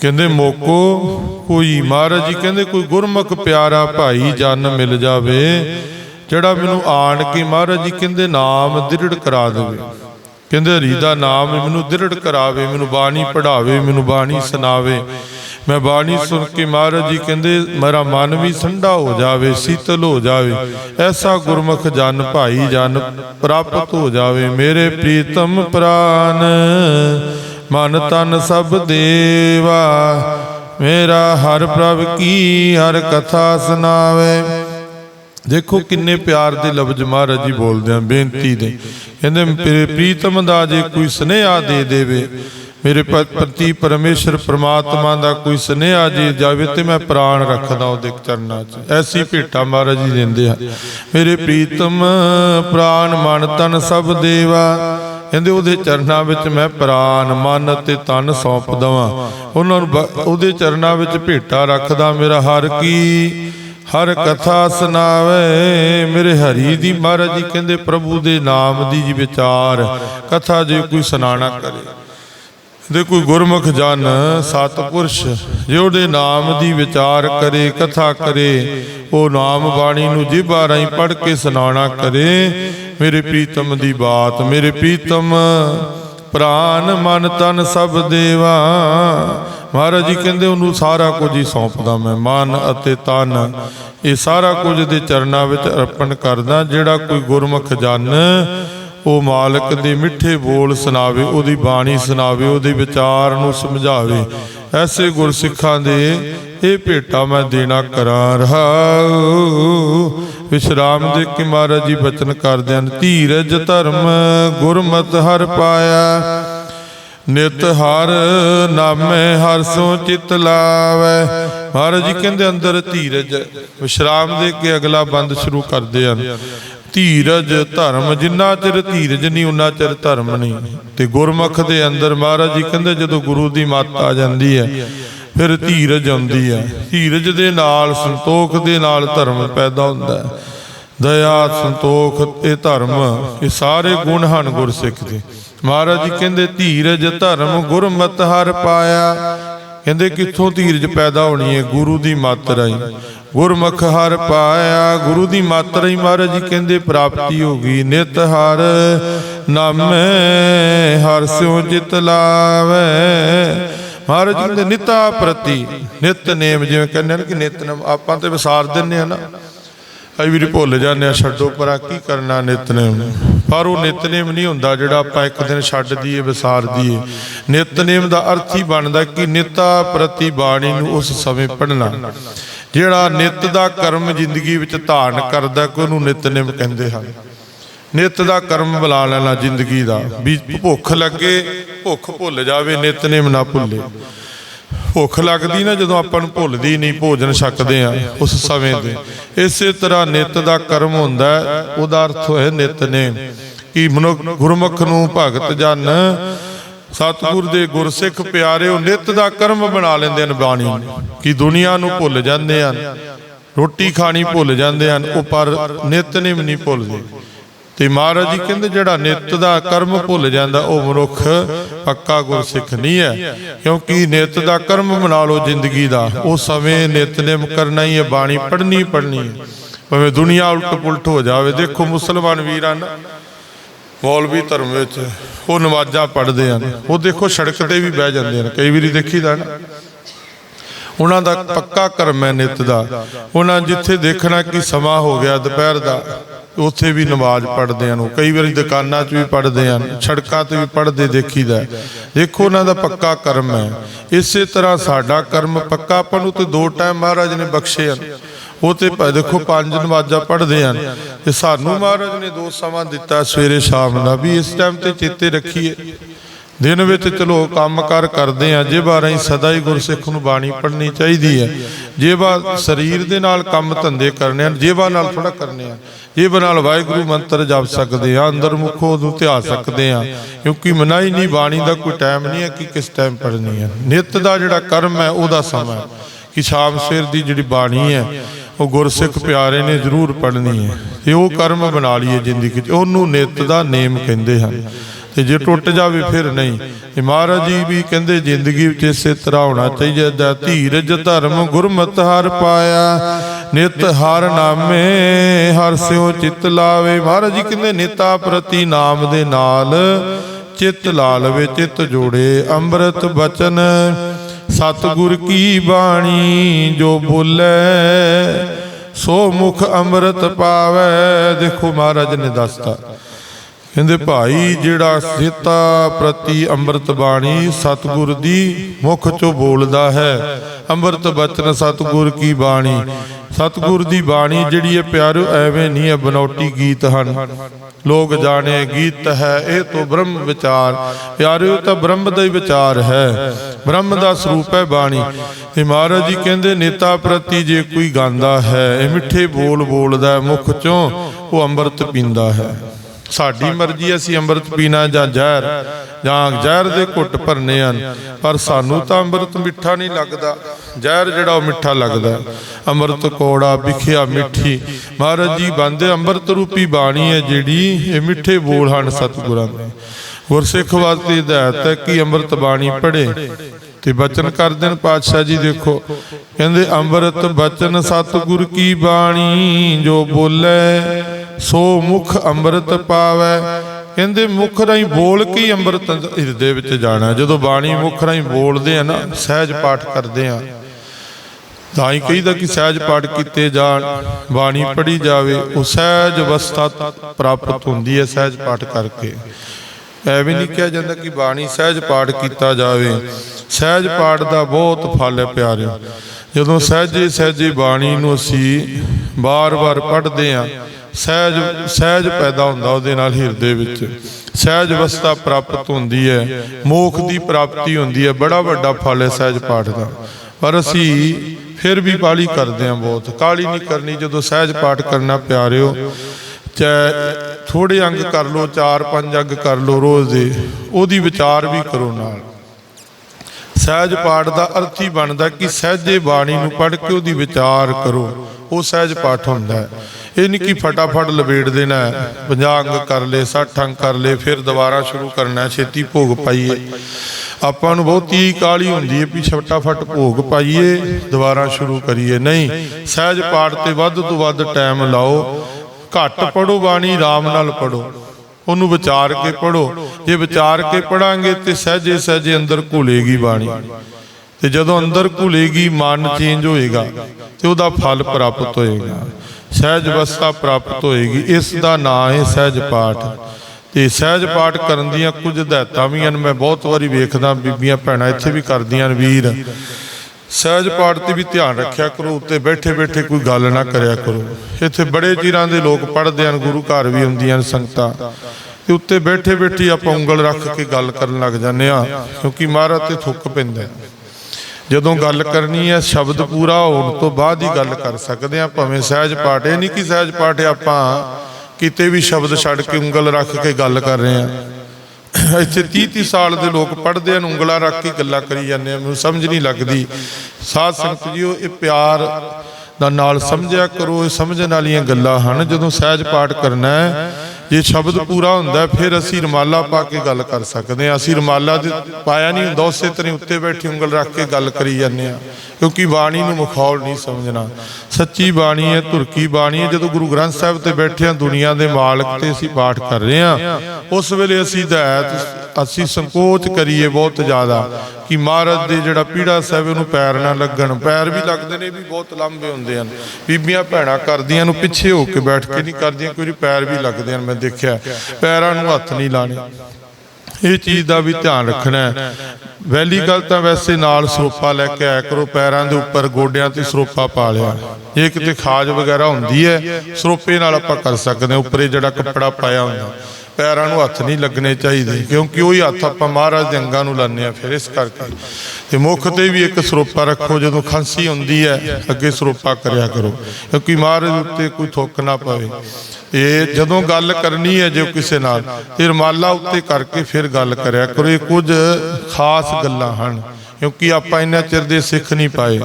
[SPEAKER 1] ਕਹਿੰਦੇ, ਮੋਕੋ, ਕੋਈ ਮਹਾਰਾਜ ਜੀ ਕਹਿੰਦੇ, ਕੋਈ ਗੁਰਮੁਖ ਪਿਆਰਾ ਭਾਈ ਜਨ ਮਿਲ ਜਾਵੇ, ਜਿਹੜਾ ਮੈਨੂੰ ਆਣ ਕੇ ਮਹਾਰਾਜ ਜੀ ਕਹਿੰਦੇ, ਨਾਮ ਦ੍ਰਿੜ ਕਰਾ ਦੇਵੇ। ਕਹਿੰਦੇ ਹਰੀ ਦਾ ਨਾਮ ਮੈਨੂੰ ਦ੍ਰਿੜ ਕਰਾਵੇ, ਮੈਨੂੰ ਬਾਣੀ ਪੜਾਵੇ ਮੈਨੂੰ ਬਾਣੀ ਸੁਣਾਵੇ। ਮੈਂ ਬਾਣੀ ਸੁਣ ਕੇ ਮਹਾਰਾਜ ਜੀ ਕਹਿੰਦੇ, ਮੇਰਾ ਮਨ ਵੀ ਠੰਡਾ ਹੋ ਜਾਵੇ, ਸੀਤਲ ਹੋ ਜਾਵੇ। ਐਸਾ ਗੁਰਮੁਖ ਜਨ ਭਾਈ ਜਨ ਪ੍ਰਾਪਤ ਹੋ ਜਾਵੇ। ਮੇਰੇ ਪ੍ਰੀਤਮ ਪ੍ਰਾਨ, ਮਨ ਤਨ ਸਭ ਦੇਵਾ। ਮੇਰਾ ਹਰ ਪ੍ਰਭ ਕੀ ਹਰ ਕਥਾ ਸੁਣਾਵੇ। ਦੇਖੋ ਕਿੰਨੇ ਪਿਆਰ ਦੇ ਲਫ਼ਜ਼ ਮਹਾਰਾਜ ਜੀ ਬੋਲਦੇ ਆ ਬੇਨਤੀ ਦੇ। ਕਹਿੰਦੇ, ਮੇਰੇ ਪ੍ਰੀਤਮ ਦਾ ਜੇ ਕੋਈ ਸੁਨੇਹਾ ਦੇ ਦੇਵੇ ਮੇਰੇ ਪ- ਪ੍ਰਤੀ ਪਰਮੇਸ਼ਰ ਪ੍ਰਮਾਤਮਾ ਦਾ ਕੋਈ ਸੁਨੇਹਾ ਜੇ ਜਾਵੇ ਤੇ ਮੈਂ ਪ੍ਰਾਣ ਰੱਖਦਾ ਉਹਦੇ ਚਰਨਾਂ 'ਚ। ਐਸੀ ਭੇਟਾ ਮਹਾਰਾਜ ਜੀ ਦਿੰਦੇ ਆ। ਮੇਰੇ ਪ੍ਰੀਤਮ ਪ੍ਰਾਣ ਮਨ ਤਨ ਸਭ ਦੇਵਾ। ਕਹਿੰਦੇ ਉਹਦੇ ਚਰਨਾਂ ਵਿੱਚ ਮੈਂ ਪ੍ਰਾਨ ਮਨ ਤੇ ਤਨ ਸੌਂਪ ਦਵਾਂ। ਉਹਨਾਂ ਨੂੰ ਬ- ਉਹਦੇ ਚਰਨਾਂ ਵਿੱਚ ਭੇਟਾ ਰੱਖਦਾ ਮੇਰਾ ਹਰ ਕੀ। ਹਰ ਕਥਾ ਸੁਣਾਵੇ ਮੇਰੇ ਹਰੀ ਦੀ ਮਹਾਰਾਜ ਜੀ ਕਹਿੰਦੇ ਪ੍ਰਭੂ ਦੇ ਨਾਮ ਦੀ ਜੀ ਵਿਚਾਰ। ਕਥਾ ਜੇ ਕੋਈ ਸੁਣਾਣਾ ਕਰੇ। ਦੇ ਕੋਈ ਗੁਰਮੁਖ ਜਨ ਸਤਪੁਰਸ਼ ਜੇ ਉਹਦੇ ਨਾਮ ਦੀ ਵਿਚਾਰ ਕਰੇ, ਕਥਾ ਕਰੇ, ਉਹ ਨਾਮ ਬਾਣੀ ਨੂੰ ਜਿਭਾ ਰਾਹੀਂ ਪੜ ਕੇ ਸੁਣਾਉਣਾ ਕਰੇ। ਮੇਰੇ ਪ੍ਰੀਤਮ ਦੀ ਬਾਤ, ਮੇਰੇ ਪ੍ਰੀਤਮ, ਪ੍ਰਾਨ ਮਨ ਤਨ ਸਭ ਦੇਵਾ। ਮਹਾਰਾਜ ਜੀ ਕਹਿੰਦੇ, ਉਹਨੂੰ ਸਾਰਾ ਕੁਝ ਹੀ ਸੌਂਪਦਾ ਮੈਂ, ਮਨ ਅਤੇ ਤਨ। ਇਹ ਸਾਰਾ ਕੁਝ ਦੇ ਚਰਨਾਂ ਵਿੱਚ ਅਰਪਣ ਕਰਦਾ, ਜਿਹੜਾ ਕੋਈ ਗੁਰਮੁਖ ਜਨ ਉਹ ਮਾਲਕ ਦੇ ਮਿੱਠੇ ਬੋਲ ਸੁਣਾਵੇ ਉਹਦੀ ਬਾਣੀ ਸੁਣਾਵੇ ਉਹਦੇ ਵਿਚਾਰ ਨੂੰ ਸਮਝਾਵੇ। ਐਸੇ ਗੁਰਸਿੱਖਾਂ ਦੇ ਇਹ ਭੇਟਾ ਮੈਂ ਦੇਣਾ ਕਰਾਂ ਰਹਾਉ। ਵਿਸ਼ਰਾਮ ਦੇ ਕੇ ਮਹਾਰਾਜ ਜੀ ਬਚਨ ਕਰਦੇ ਹਨ ਧੀਰਜ ਧਰਮ ਗੁਰਮਤਿ ਹਰ ਪਾਇਆ। ਨਿਤ ਹਰ ਨਾਮੇ ਹਰ ਸੋ ਚਿਤ ਲਾਵੇ। ਮਹਾਰਾਜ ਜੀ ਕਹਿੰਦੇ ਅੰਦਰ ਧੀਰਜ। ਵਿਸ਼ਰਾਮ ਦੇ ਕੇ ਅਗਲਾ ਬੰਦ ਸ਼ੁਰੂ ਕਰਦੇ ਹਨ। ਧੀਰਜ ਧਰਮ, ਜਿੰਨਾ ਚਿਰ ਧੀਰਜ ਨਹੀਂ, ਉਨਾ ਚਿਰ ਧਰਮ ਨਹੀਂ। ਤੇ ਗੁਰਮੁਖ ਦੇ ਅੰਦਰ ਮਹਾਰਾਜ ਜੀ ਕਹਿੰਦੇ, ਜਦੋਂ ਗੁਰੂ ਦੀ ਮੱਤ ਆ ਜਾਂਦੀ ਹੈ, ਫਿਰ ਧੀਰਜ ਆਉਂਦੀ ਹੈ। ਧੀਰਜ ਦੇ ਨਾਲ ਸੰਤੋਖ ਦੇ ਨਾਲ ਧਰਮ ਪੈਦਾ ਹੁੰਦਾ ਹੈ। ਦਇਆ, ਸੰਤੋਖ, ਇਹ ਧਰਮ, ਇਹ ਸਾਰੇ ਗੁਣ ਹਨ ਗੁਰਸਿੱਖ ਦੇ। ਮਹਾਰਾਜ ਜੀ ਕਹਿੰਦੇ, ਧੀਰਜ ਧਰਮ ਗੁਰਮਤਿ ਹਰ ਪਾਇਆ। ਕਹਿੰਦੇ ਕਿੱਥੋਂ ਧੀਰਜ ਪੈਦਾ ਹੋਣੀ ਹੈ ਗੁਰੂ ਦੀ ਮੱਤ ਰਾਹੀਂ? ਗੁਰਮੁਖ ਹਰ ਪਾਇਆ, ਗੁਰੂ ਦੀ ਮੱਤ ਰਾਹੀਂ ਮਹਾਰਾਜ ਜੀ ਕਹਿੰਦੇ ਪ੍ਰਾਪਤੀ ਹੋ ਗਈ। ਨਿਤ ਹਰ ਨਾਮੇ, ਹਰ ਸਿਉ ਜਿਤ ਲਾਵੇ। ਮਹਾਰਾਜ ਜੀ ਦੇ ਨਿਤਾ ਪ੍ਰਤੀ, ਨਿਤ ਨੇਮ ਜਿਵੇਂ ਕਹਿੰਦੇ ਨੇ ਕਿ ਨਿਤਨੇਮ ਆਪਾਂ ਤੇ ਵਿਸਾਰ ਦਿੰਨੇ ਆ ਨਾ। ਕਈ ਵੀ ਭੁੱਲ ਜਾਂਦੇ ਆ, ਛੱਡੋ ਪਰਾਂ ਕੀ ਕਰਨਾ ਨਿਤਨੇਮ ਪਰ ਉਹ ਨਿਤਨੇਮ ਨਹੀਂ ਹੁੰਦਾ ਜਿਹੜਾ ਆਪਾਂ ਇੱਕ ਦਿਨ ਛੱਡ ਦਈਏ, ਵਿਸਾਰ ਦਈਏ। ਨਿਤਨੇਮ ਦਾ ਅਰਥ ਹੀ ਬਣਦਾ ਕਿ ਨਿਤਾ ਪ੍ਰਤੀ ਬਾਣੀ ਨੂੰ ਉਸ ਸਮੇਂ ਪੜ੍ਹਨਾ। ਜਿਹੜਾ ਨਿਤ ਦਾ ਕਰਮ ਜ਼ਿੰਦਗੀ ਵਿੱਚ ਧਾਰਨ ਕਰਦਾ ਕਿ ਉਹਨੂੰ ਨਿਤਨੇਮ ਕਹਿੰਦੇ ਹਨ। ਨਿਤ ਦਾ ਕਰਮ ਬੁਲਾ ਲੈਣਾ ਜ਼ਿੰਦਗੀ ਦਾ। ਵੀ ਭੁੱਖ ਲੱਗੇ, ਭੁੱਖ ਭੁੱਲ ਜਾਵੇ, ਨਿਤਨੇਮ ਨਾ ਭੁੱਲੇ। ਭੁੱਖ ਲੱਗਦੀ ਨਾ ਜਦੋਂ ਆਪਾਂ ਨੂੰ ਭੁੱਲਦੀ ਨਹੀਂ, ਭੋਜਨ ਛਕਦੇ ਆ ਉਸ ਸਮੇਂ ਦੇ। ਇਸੇ ਤਰ੍ਹਾਂ ਨਿਤ ਦਾ ਕਰਮ ਹੁੰਦਾ ਉਹਦਾ ਅਰਥ ਹੋਇਆ ਨਿਤਨੇਮ ਕਿ ਮਨੁੱਖ ਗੁਰਮੁਖ ਨੂੰ ਭਗਤ ਜਨ, ਸਤਿਗੁਰ ਦੇ ਗੁਰਸਿੱਖ ਪਿਆਰੇ ਉਹ ਨਿਤ ਦਾ ਕਰਮ ਬਣਾ ਲੈਂਦੇ ਹਨ ਬਾਣੀ ਕਿ ਦੁਨੀਆ ਨੂੰ ਭੁੱਲ ਜਾਂਦੇ ਹਨ, ਰੋਟੀ ਖਾਣੀ ਭੁੱਲ ਜਾਂਦੇ ਹਨ, ਉਹ ਪਰ ਨਿਤਨੇਮ ਨਹੀਂ ਭੁੱਲਦੇ। ਤੇ ਮਹਾਰਾਜ ਜੀ ਕਹਿੰਦੇ ਜਿਹੜਾ ਨਿਤ ਦਾ ਕਰਮ ਭੁੱਲ ਜਾਂਦਾ, ਉਹ ਮਨੁੱਖ ਪੱਕਾ ਗੁਰਸਿੱਖ ਨਹੀਂ ਹੈ। ਕਿਉਂਕਿ ਨਿਤ ਦਾ ਕਰਮ ਬਣਾ ਲਓ ਜ਼ਿੰਦਗੀ ਦਾ। ਉਹ ਸਮੇਂ ਨਿਤਨੇਮ ਕਰਨਾ ਹੀ ਹੈ, ਬਾਣੀ ਪੜ੍ਹਨੀ ਪੜ੍ਹਨੀ ਹੈ। ਭਾਵੇਂ ਦੁਨੀਆ ਉਲਟ ਪੁਲਟ ਹੋ ਜਾਵੇ। ਦੇਖੋ ਮੁਸਲਮਾਨ ਵੀਰਾਂ ਨਾ, ਮੌਲਵੀ ਧਰਮ ਵਿੱਚ ਉਹ ਨਮਾਜ਼ਾਂ ਪੜ੍ਹਦੇ ਹਨ। ਉਹ ਦੇਖੋ ਸੜਕ ਤੇ ਵੀ ਬਹਿ ਜਾਂਦੇ ਹਨ। ਕਈ ਵਾਰੀ ਦੇਖੀਦਾ ਨਾ। ਉਹਨਾਂ ਦਾ ਪੱਕਾ ਕਰਮ ਹੈ ਨਿਤ ਦਾ। ਉਹਨਾਂ ਜਿੱਥੇ ਦੇਖਣਾ ਕਿ ਸਮਾਂ ਹੋ ਗਿਆ ਦੁਪਹਿਰ ਦਾ ਉੱਥੇ ਵੀ ਨਮਾਜ਼ ਪੜ੍ਹਦੇ ਹਨ, ਕਈ ਵਾਰੀ ਦੁਕਾਨਾਂ 'ਚ ਵੀ ਪੜ੍ਹਦੇ ਹਨ, ਸੜਕਾਂ ਤੇ ਵੀ ਪੜ੍ਹਦੇ ਦੇਖੀਦਾ ਦੇਖੋ ਉਹਨਾਂ ਦਾ ਪੱਕਾ ਕਰਮ ਹੈ। ਇਸੇ ਤਰ੍ਹਾਂ ਸਾਡਾ ਕਰਮ ਪੱਕਾ ਆਪਾਂ ਨੂੰ ਤੇ ਦੋ ਟਾਈਮ ਮਹਾਰਾਜ ਨੇ ਬਖਸ਼ੇ ਹਨ। ਉਹ ਤੇ ਦੇਖੋ ਪੰਜ ਨਮਾਜ਼ਾਂ ਪੜ੍ਹਦੇ ਹਨ ਤੇ ਸਾਨੂੰ ਮਹਾਰਾਜ ਨੇ ਦੋ ਸਮਾਂ ਦਿੱਤਾ ਸਵੇਰੇ ਸ਼ਾਮ ਦਾ ਵੀ ਇਸ ਟਾਈਮ ਤੇ ਚੇਤੇ ਰੱਖੀਏ। ਦਿਨ ਵਿੱਚ ਚਲੋ ਕੰਮ ਕਾਰ ਕਰਦੇ ਆ ਜੇਬਾ ਰਾਹੀਂ ਸਦਾ ਹੀ ਗੁਰਸਿੱਖ ਨੂੰ ਬਾਣੀ ਪੜ੍ਹਨੀ ਚਾਹੀਦੀ ਹੈ। ਜੇਬਾ ਸਰੀਰ ਦੇ ਨਾਲ ਕੰਮ ਧੰਦੇ ਕਰਨੇ ਹਨ ਜੇਬਾ ਨਾਲ ਥੋੜਾ ਕਰਨੇ ਆ। ਜੇਬਾ ਨਾਲ ਵਾਹਿਗੁਰੂ ਮੰਤਰ ਜਪ ਸਕਦੇ ਆ, ਅੰਦਰ ਮੁਖੋਂ ਨੂੰ ਧਿਆ ਸਕਦੇ ਆ। ਕਿਉਂਕਿ ਮਨਾਈ ਨਹੀਂ ਬਾਣੀ ਦਾ ਕੋਈ ਟਾਈਮ ਨਹੀਂ ਹੈ ਕਿ ਕਿਸ ਟਾਈਮ ਪੜ੍ਹਨੀ ਹੈ। ਨਿਤ ਦਾ ਜਿਹੜਾ ਕਰਮ ਹੈ, ਉਹਦਾ ਸਮਾਂ ਕਿ ਸ਼ਾਮ ਸਿਰ ਦੀ ਜਿਹੜੀ ਬਾਣੀ ਹੈ, ਉਹ ਗੁਰਸਿੱਖ ਪਿਆਰੇ ਨੇ ਜ਼ਰੂਰ ਪੜ੍ਹਨੀ ਹੈ। ਤੇ ਉਹ ਕਰਮ ਬਣਾ ਲਈਏ ਜ਼ਿੰਦਗੀ 'ਚ। ਉਹਨੂੰ ਨਿਤ ਦਾ ਨੇਮ ਕਹਿੰਦੇ ਹਨ। ਤੇ ਜੇ ਟੁੱਟ ਜਾਵੇ ਫਿਰ ਨਹੀਂ। ਤੇ ਮਹਾਰਾਜ ਜੀ ਵੀ ਕਹਿੰਦੇ ਜ਼ਿੰਦਗੀ ਵਿੱਚ ਇਸੇ ਤਰ੍ਹਾਂ ਹੋਣਾ ਚਾਹੀਦਾ। ਧੀਰਜ ਧਰਮ ਗੁਰਮਤਿ ਹਰ ਪਾਇਆ। ਨਿਤ ਹਰ ਨਾਮੇ ਹਰ ਸਿਉ ਚਿਤ ਲਾਵੇ। ਮਹਾਰਾਜ ਜੀ ਕਹਿੰਦੇ ਨਿਤਾ ਪ੍ਰਤੀ ਨਾਮ ਦੇ ਨਾਲ ਚਿੱਤ ਲਾ ਲਵੇ ਚਿੱਤ ਜੋੜੇ। ਅੰਮ੍ਰਿਤ ਬਚਨ ਸਤਿਗੁਰ ਕੀ ਬਾਣੀ ਜੋ ਬੋਲੇ। ਸੋ ਮੁਖ ਅੰਮ੍ਰਿਤ ਪਾਵੇ। ਦੇਖੋ ਮਹਾਰਾਜ ਨੇ ਦੱਸਤਾ। ਕਹਿੰਦੇ ਭਾਈ ਜਿਹੜਾ ਸਿਤਾ ਪ੍ਰਤੀ ਅੰਮ੍ਰਿਤ ਬਾਣੀ ਸਤਿਗੁਰ ਦੀ ਮੁਖ ਚੋਂ ਬੋਲਦਾ ਹੈ। ਅੰਮ੍ਰਿਤ ਬਚਨ ਸਤਿਗੁਰ ਕੀ ਬਾਣੀ? ਸਤਿਗੁਰ ਦੀ ਬਾਣੀ ਜਿਹੜੀ ਹੈ ਪਿਆਰਿਓ ਐਵੇਂ ਨਹੀਂ ਹੈ, ਬਨੌਟੀ ਗੀਤ ਹਨ। ਲੋਕ ਜਾਣੇ ਗੀਤ ਹੈ, ਇਹ ਤੋਂ ਬ੍ਰਹਮ ਵਿਚਾਰ। ਪਿਆਰਿਓ ਤਾਂ ਬ੍ਰਹਮ ਦਾ ਹੀ ਵਿਚਾਰ ਹੈ। ਬ੍ਰਹਮ ਦਾ ਸਰੂਪ ਹੈ ਬਾਣੀ। ਤੇ ਮਹਾਰਾਜ ਜੀ ਕਹਿੰਦੇ, ਨੇਤਾ ਪ੍ਰਤੀ ਜੇ ਕੋਈ ਗਾਉਂਦਾ ਹੈ, ਇਹ ਮਿੱਠੇ ਬੋਲ ਬੋਲਦਾ ਹੈ, ਮੁਖ ਚੋਂ ਉਹ ਅੰਮ੍ਰਿਤ ਪੀਂਦਾ ਹੈ। ਸਾਡੀ ਮਰਜ਼ੀ ਅਸੀਂ ਅੰਮ੍ਰਿਤ ਪੀਣਾ ਜਾਂ ਜ਼ਹਿਰ ਜਾਂ ਜ਼ਹਿਰ ਦੇ ਘੁੱਟ ਭਰਨੇ ਹਨ, ਪਰ ਸਾਨੂੰ ਤਾਂ ਅੰਮ੍ਰਿਤ ਮਿੱਠਾ ਨਹੀਂ ਲੱਗਦਾ। ਜ਼ਹਿਰ ਜਿਹੜਾ ਉਹ ਮਿੱਠਾ ਲੱਗਦਾ। ਅੰਮ੍ਰਿਤ ਕੋੜਾ, ਵਿਖਿਆ ਮਿੱਠੀ। ਮਹਾਰਾਜ ਜੀ, ਬੰਦੇ ਅੰਮ੍ਰਿਤ ਰੂਪੀ ਬਾਣੀ ਹੈ ਜਿਹੜੀ, ਇਹ ਮਿੱਠੇ ਬੋਲ ਹਨ ਸਤਿਗੁਰਾਂ ਦੇ। ਗੁਰਸਿੱਖ ਵਾਸਤੇ ਹਦਾਇਤ ਹੈ ਕਿ ਅੰਮ੍ਰਿਤ ਬਾਣੀ ਪੜ੍ਹੇ ਤੇ ਬਚਨ ਕਰਦੇ ਨੇ ਪਾਤਸ਼ਾਹ ਜੀ ਦੇਖੋ, ਕਹਿੰਦੇ ਅੰਮ੍ਰਿਤ ਬਚਨ ਸਤਿਗੁਰ ਕੀ ਬਾਣੀ ਜੋ ਬੋਲੇ। ਸੋ ਮੁਖ ਅੰਮ੍ਰਿਤ ਪਾਵੇ। ਕਹਿੰਦੇ ਮੁਖ ਰਾਹੀਂ ਬੋਲ ਕੇ ਹੀ ਅੰਮ੍ਰਿਤ ਹਿਰਦੇ ਵਿੱਚ ਜਾਣਾ? ਜਦੋਂ ਬਾਣੀ ਮੁਖ ਰਾਹੀਂ ਬੋਲਦੇ ਆ ਨਾ, ਸਹਿਜ ਪਾਠ ਕਰਦੇ ਆ। ਤਾਂ ਹੀ ਕਹੀਦਾ ਕਿ ਸਹਿਜ ਪਾਠ ਕੀਤੇ ਜਾਣ, ਬਾਣੀ ਪੜੀ ਜਾਵੇ, ਉਹ ਸਹਿਜ ਅਵਸਥਾ ਪ੍ਰਾਪਤ ਹੁੰਦੀ ਹੈ ਸਹਿਜ ਪਾਠ ਕਰਕੇ। ਐਵੇਂ ਨਹੀਂ ਕਿਹਾ ਜਾਂਦਾ ਕਿ ਬਾਣੀ ਸਹਿਜ ਪਾਠ ਕੀਤਾ ਜਾਵੇ। ਸਹਿਜ ਪਾਠ ਦਾ ਬਹੁਤ ਫਲ ਹੈ ਪਿਆਰਿਓ। ਜਦੋਂ ਸਹਿਜੇ ਸਹਿਜੇ ਬਾਣੀ ਨੂੰ ਅਸੀਂ ਬਾਰ-ਬਾਰ ਪੜ੍ਹਦੇ ਹਾਂ ਸਹਿਜ ਸਹਿਜ ਪੈਦਾ ਹੁੰਦਾ ਉਹਦੇ ਨਾਲ ਹਿਰਦੇ ਵਿੱਚ। ਸਹਿਜ ਅਵਸਥਾ ਪ੍ਰਾਪਤ ਹੁੰਦੀ ਹੈ। ਮੋਖ ਦੀ ਪ੍ਰਾਪਤੀ ਹੁੰਦੀ ਹੈ। ਬੜਾ ਵੱਡਾ ਫਲ ਹੈ ਸਹਿਜ ਪਾਠ ਦਾ। ਪਰ ਅਸੀਂ ਫਿਰ ਵੀ ਪਾਲੀ ਕਰਦੇ ਹਾਂ ਬਹੁਤ। ਕਾਲੀ ਨਹੀਂ ਕਰਨੀ ਜਦੋਂ ਸਹਿਜ ਪਾਠ ਕਰਨਾ ਪਿਆਰਿਓ। ਚਾਹੇ ਥੋੜੇ ਅੰਗ ਕਰ ਲੋ ਚਾਰ ਪੰਜ ਅੰਗ ਕਰ ਲੋ ਰੋਜ਼ ਦੇ। ਉਹਦੀ ਵਿਚਾਰ ਵੀ ਕਰੋ ਨਾਲ। ਸਹਿਜ ਪਾਠ ਦਾ ਅਰਥ ਹੀ ਬਣਦਾ ਕਿ ਸਹਿਜੇ ਬਾਣੀ ਨੂੰ ਪੜ੍ਹ ਕੇ ਉਹਦੀ ਵਿਚਾਰ ਕਰੋ। ਉਹ ਸਹਿਜ ਪਾਠ ਹੁੰਦਾ ਹੈ। ਇਹ ਨਹੀਂ ਕਿ ਫਟਾਫਟ ਲਬੇੜ ਦੇਣਾ ਹੈ। 50 ਅੰਗ ਕਰ ਲਏ 60 ਅੰਗ ਕਰ ਲਏ, ਫਿਰ ਦੁਬਾਰਾ ਸ਼ੁਰੂ ਕਰਨਾ ਛੇਤੀ ਭੋਗ ਪਾਈਏ। ਆਪਾਂ ਨੂੰ ਬਹੁਤੀ ਕਾਲੀ ਹੁੰਦੀ ਹੈ ਵੀ ਫਟਾਫਟ ਭੋਗ ਪਾਈਏ, ਦੁਬਾਰਾ ਸ਼ੁਰੂ ਕਰੀਏ। ਨਹੀਂ, ਸਹਿਜ ਪਾਠ ਤੇ ਵੱਧ ਤੋਂ ਵੱਧ ਟਾਈਮ ਲਾਓ। ਘੱਟ ਪੜੋ ਬਾਣੀ, ਆਰਾਮ ਨਾਲ ਪੜੋ ਉਹਨੂੰ ਵਿਚਾਰ ਕੇ ਪੜੋ ਜੇ ਵਿਚਾਰ ਕੇ ਪੜਾਂਗੇ ਤੇ ਸਹਜੇ ਸਹਜੇ ਅੰਦਰ ਘੁਲੇਗੀ ਬਾਣੀ। ਤੇ ਜਦੋਂ ਅੰਦਰ ਘੁਲੇਗੀ, ਮਨ ਚੇਂਜ ਹੋਏਗਾ ਤੇ ਉਹਦਾ ਫਲ ਪ੍ਰਾਪਤ ਹੋਏਗਾ। ਸਹਿਜ ਅਵਸਥਾ ਪ੍ਰਾਪਤ ਹੋਏਗੀ। ਇਸ ਦਾ ਨਾਂ ਹੈ ਸਹਿਜ ਪਾਠ। ਤੇ ਸਹਿਜ ਪਾਠ ਕਰਨ ਦੀਆਂ ਕੁਝ ਹਦਾਇਤਾਂ ਵੀ ਹਨ। ਮੈਂ ਬਹੁਤ ਵਾਰੀ ਵੇਖਦਾ, ਬੀਬੀਆਂ, ਭੈਣਾਂ, ਇੱਥੇ ਵੀ ਕਰਦੀਆਂ ਨੇ ਵੀਰ। ਸਹਿਜ ਪਾਠ ਤੇ ਵੀ ਧਿਆਨ ਰੱਖਿਆ ਕਰੋ, ਉੱਤੇ ਬੈਠੇ ਬੈਠੇ ਕੋਈ ਗੱਲ ਨਾ ਕਰਿਆ ਕਰੋ। ਇੱਥੇ ਬੜੇ ਚਿਰਾਂ ਦੇ ਲੋਕ ਪੜ੍ਹਦੇ ਹਨ, ਗੁਰੂ ਘਰ ਵੀ ਹੁੰਦੀਆਂ ਨੇ ਸੰਗਤਾਂ। ਤੇ ਉੱਤੇ ਬੈਠੇ ਬੈਠੇ ਆਪਾਂ ਉਂਗਲ ਰੱਖ ਕੇ ਗੱਲ ਕਰਨ ਲੱਗ ਜਾਂਦੇ ਆ ਕਿਉਂਕਿ ਮਹਾਰਾਜ ਤੇ ਥੁੱਕ ਪੈਂਦਾ ਜਦੋਂ ਗੱਲ ਕਰਨੀ ਹੈ, ਸ਼ਬਦ ਪੂਰਾ ਹੋਣ ਤੋਂ ਬਾਅਦ ਹੀ ਗੱਲ ਕਰ ਸਕਦੇ ਆ ਭਾਵੇਂ ਸਹਿਜ ਪਾਠ, ਇਹ ਨਹੀਂ ਕਿ ਸਹਿਜ ਪਾਠ ਆਪਾਂ ਕਿਤੇ ਵੀ ਸ਼ਬਦ ਛੱਡ ਕੇ ਉਂਗਲ ਰੱਖ ਕੇ ਗੱਲ ਕਰ ਰਹੇ ਆ ਇੱਥੇ 30 30 ਸਾਲ ਦੇ ਲੋਕ ਪੜ੍ਹਦੇ ਹਨ, ਉਂਗਲਾਂ ਰੱਖ ਕੇ ਗੱਲਾਂ ਕਰੀ ਜਾਂਦੇ ਆ ਮੈਨੂੰ ਸਮਝ ਨਹੀਂ ਲੱਗਦੀ। ਸਾਧ ਸੰਗਤ ਜੀਓ, ਇਹ ਪਿਆਰ ਦਾ ਨਾਲ ਸਮਝਿਆ ਕਰੋ, ਇਹ ਸਮਝਣ ਵਾਲੀਆਂ ਗੱਲਾਂ ਹਨ, ਜਦੋਂ ਸਹਿਜ ਪਾਠ ਕਰਨਾ ਹੈ ਜੇ ਸ਼ਬਦ ਪੂਰਾ ਹੁੰਦਾ ਫਿਰ ਅਸੀਂ ਰਮਾਲਾ ਪਾ ਕੇ ਗੱਲ ਕਰ ਸਕਦੇ ਹਾਂ। ਅਸੀਂ ਰਮਾਲਾ ਪਾਇਆ ਨਹੀਂ ਹੁੰਦਾ, ਉਸੇ ਤਰ੍ਹਾਂ ਉੱਤੇ ਬੈਠੀ ਉਂਗਲ ਰੱਖ ਕੇ ਗੱਲ ਕਰੀ ਜਾਂਦੇ ਆ ਕਿਉਂਕਿ ਬਾਣੀ ਨੂੰ ਮਖੌਲ ਨਹੀਂ ਸਮਝਣਾ। ਸੱਚੀ ਬਾਣੀ ਹੈ ਤੁਰਕੀ ਬਾਣੀ ਹੈ। ਜਦੋਂ ਗੁਰੂ ਗ੍ਰੰਥ ਸਾਹਿਬ ਤੇ ਬੈਠੇ ਹਾਂ, ਦੁਨੀਆ ਦੇ ਮਾਲਕ ਤੇ ਅਸੀਂ ਪਾਠ ਕਰ ਰਹੇ ਹਾਂ। ਉਸ ਵੇਲੇ ਅਸੀਂ ਹਦਾਇਤ, ਅਸੀਂ ਸੰਕੋਚ ਕਰੀਏ ਬਹੁਤ ਜ਼ਿਆਦਾ। ਕਿ ਮਹਾਰਾਜ ਦੇ ਜਿਹੜਾ ਪੀੜਾ ਸਾਹਿਬ ਉਹਨੂੰ ਪੈਰ ਨਾ ਲੱਗਣ। ਪੈਰ ਵੀ ਲੱਗਦੇ ਨੇ, ਵੀ ਬਹੁਤ ਲੰਬੇ ਹੁੰਦੇ ਹਨ। ਬੀਬੀਆਂ ਭੈਣਾਂ ਕਰਦੀਆਂ ਨੂੰ ਪਿੱਛੇ ਹੋ ਕੇ ਬੈਠ ਕੇ ਨਹੀਂ ਕਰਦੀਆਂ ਕੋਈ ਪੈਰ ਵੀ ਲੱਗਦੇ ਹਨ, ਮੈਂ ਦੇਖਿਆ। ਪੈਰਾਂ ਨੂੰ ਹੱਥ ਨਹੀਂ ਲਾਣੇ। ਇਹ ਚੀਜ਼ ਦਾ ਵੀ ਧਿਆਨ ਰੱਖਣਾ ਹੈ। ਵੈਲੀ ਗੱਲ ਤਾਂ ਵੈਸੇ ਨਾਲ ਸਰੋਪਾ ਲੈ ਕੇ ਆਇਆ ਕਰੋ, ਪੈਰਾਂ ਦੇ ਉੱਪਰ ਗੋਡਿਆਂ ਤੇ ਸਰੋਪਾ ਪਾ ਲਿਆ। ਜੇ ਕਿਤੇ ਖਾਜ ਵਗੈਰਾ ਹੁੰਦੀ ਹੈ, ਸਰੋਪੇ ਨਾਲ ਆਪਾਂ ਕਰ ਸਕਦੇ ਹਾਂ, ਉੱਪਰੇ ਜਿਹੜਾ ਕੱਪੜਾ ਪਾਇਆ ਹੁੰਦਾ। ਪੈਰਾਂ ਨੂੰ ਹੱਥ ਨਹੀਂ ਲੱਗਣੇ ਚਾਹੀਦੇ, ਕਿਉਂਕਿ ਉਹੀ ਹੱਥ ਆਪਾਂ ਮਹਾਰਾਜ ਦੇ ਅੰਗਾਂ ਨੂੰ ਲਾਉਂਦੇ ਆ ਫਿਰ ਇਸ ਕਰਕੇ। ਤੇ ਮੁੱਖ ਤੇ ਵੀ ਇੱਕ ਸਰੋਪਾ ਰੱਖੋ, ਜਦੋਂ ਖਾਂਸੀ ਹੁੰਦੀ ਹੈ, ਅੱਗੇ ਸਰੋਪਾ ਕਰਿਆ ਕਰੋ, ਕਿਉਂਕਿ ਮਹਾਰਾਜ ਉੱਤੇ ਕੋਈ ਥੁੱਕ ਨਾ ਪਵੇ। ਇਹ ਜਦੋਂ ਗੱਲ ਕਰਨੀ ਹੈ ਜੇ ਕਿਸੇ ਨਾਲ, ਤੇ ਰਮਾਲਾ ਉੱਤੇ ਕਰਕੇ ਫਿਰ ਗੱਲ ਕਰਿਆ ਕਰੋ। ਇਹ ਕੁਝ ਖਾਸ ਗੱਲਾਂ ਹਨ, ਕਿਉਂਕਿ ਆਪਾਂ ਇੰਨਾ ਚਿਰ ਦੇ ਸਿੱਖ ਨਹੀਂ ਪਾਏ।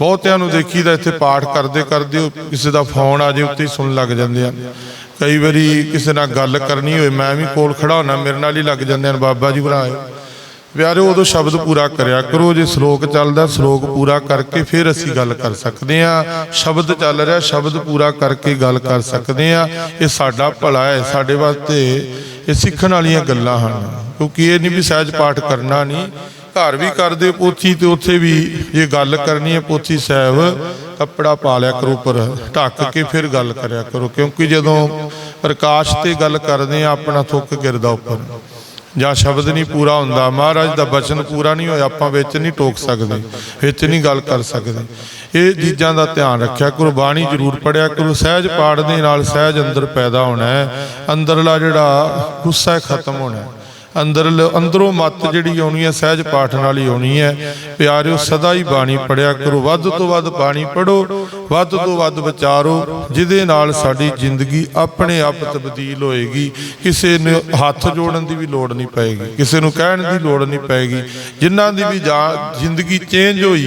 [SPEAKER 1] ਬਹੁਤਿਆਂ ਨੂੰ ਦੇਖੀਦਾ ਇੱਥੇ ਪਾਠ ਕਰਦੇ ਕਰਦੇ ਕਿਸੇ ਦਾ ਫੋਨ ਆ ਜੇ ਉੱਤੇ ਹੀ ਸੁਣ ਲੱਗ ਜਾਂਦੇ ਆ। ਕਈ ਵਾਰੀ ਕਿਸੇ ਨਾਲ ਗੱਲ ਕਰਨੀ ਹੋਵੇ ਮੈਂ ਵੀ ਕੋਲ ਖੜਾ ਹੋਣਾ ਮੇਰੇ ਨਾਲ ਹੀ ਲੱਗ ਜਾਂਦੇ ਹਨ ਬਾਬਾ ਜੀ ਬਣਾਏ ਪਿਆਰੇ ਉਦੋਂ ਸ਼ਬਦ ਪੂਰਾ ਕਰਿਆ ਕਰੋ, ਜੇ ਸ਼ਲੋਕ ਚੱਲਦਾ, ਸ਼ਲੋਕ ਪੂਰਾ ਕਰਕੇ ਫਿਰ ਅਸੀਂ ਗੱਲ ਕਰ ਸਕਦੇ ਆ ਸ਼ਬਦ ਚੱਲ ਰਿਹਾ, ਸ਼ਬਦ ਪੂਰਾ ਕਰਕੇ ਗੱਲ ਕਰ ਸਕਦੇ ਆ ਇਹ ਸਾਡਾ ਭਲਾ ਹੈ, ਸਾਡੇ ਵਾਸਤੇ ਇਹ ਸਿੱਖਣ ਵਾਲੀਆਂ ਗੱਲਾਂ ਹਨ। ਕਿਉਂਕਿ ਇਹ ਨਹੀਂ ਵੀ ਸਹਿਜ ਪਾਠ ਕਰਨਾ ਨਹੀਂ ਘਰ ਵੀ ਕਰਦੇ ਪੋਥੀ ਤੇ ਉੱਥੇ ਵੀ ਜੇ ਗੱਲ ਕਰਨੀ ਹੈ ਪੋਥੀ ਸਾਹਿਬ, ਕੱਪੜਾ ਪਾ ਲਿਆ ਕਰੋ ਉੱਪਰ, ਢੱਕ ਕੇ ਫਿਰ ਗੱਲ ਕਰਿਆ ਕਰੋ, ਕਿਉਂਕਿ ਜਦੋਂ ਪ੍ਰਕਾਸ਼ ਤੇ ਗੱਲ ਕਰਦੇ ਆ ਆਪਣਾ ਥੁੱਕ ਗਿਰਦਾ ਉੱਪਰ। ਜਾਂ ਸ਼ਬਦ ਨਹੀਂ ਪੂਰਾ ਹੁੰਦਾ, ਮਹਾਰਾਜ ਦਾ ਬਚਨ ਪੂਰਾ ਨਹੀਂ ਹੋਇਆ, ਆਪਾਂ ਵਿੱਚ ਨਹੀਂ ਟੋਕ ਸਕਦੇ, ਵਿੱਚ ਨਹੀਂ ਗੱਲ ਕਰ ਸਕਦੇ। ਇਹ ਚੀਜ਼ਾਂ ਦਾ ਧਿਆਨ ਰੱਖਿਆ ਕਰੋ, ਬਾਣੀ ਜ਼ਰੂਰ ਪੜਿਆ ਕਰੋ, ਸਹਿਜ ਪਾੜ ਦੇ ਨਾਲ ਸਹਿਜ ਅੰਦਰ ਪੈਦਾ ਹੋਣਾ ਹੈ, ਅੰਦਰਲਾ ਜਿਹੜਾ ਗੁੱਸਾ ਹੈ, ਖਤਮ ਹੋਣਾ ਹੈ। ਅੰਦਰ ਅੰਦਰੋਂ ਮੱਤ ਜਿਹੜੀ ਆਉਣੀ ਹੈ, ਸਹਿਜ ਪਾਠ ਨਾਲ ਹੀ ਆਉਣੀ ਹੈ। ਪਿਆਰਿਓ, ਸਦਾ ਹੀ ਬਾਣੀ ਪੜਿਆ ਕਰੋ। ਵੱਧ ਤੋਂ ਵੱਧ ਬਾਣੀ ਪੜੋ ਵੱਧ ਤੋਂ ਵੱਧ ਵਿਚਾਰੋ, ਜਿਹਦੇ ਨਾਲ ਸਾਡੀ ਜ਼ਿੰਦਗੀ ਆਪਣੇ ਆਪ ਤਬਦੀਲ ਹੋਏਗੀ। ਕਿਸੇ ਨੂੰ ਹੱਥ ਜੋੜਨ ਦੀ ਵੀ ਲੋੜ ਨਹੀਂ ਪਏਗੀ। ਕਿਸੇ ਨੂੰ ਕਹਿਣ ਦੀ ਲੋੜ ਨਹੀਂ ਪਏਗੀ। ਜਿਨ੍ਹਾਂ ਦੀ ਵੀ ਜਾ- ਜ਼ਿੰਦਗੀ ਚੇਂਜ ਹੋਈ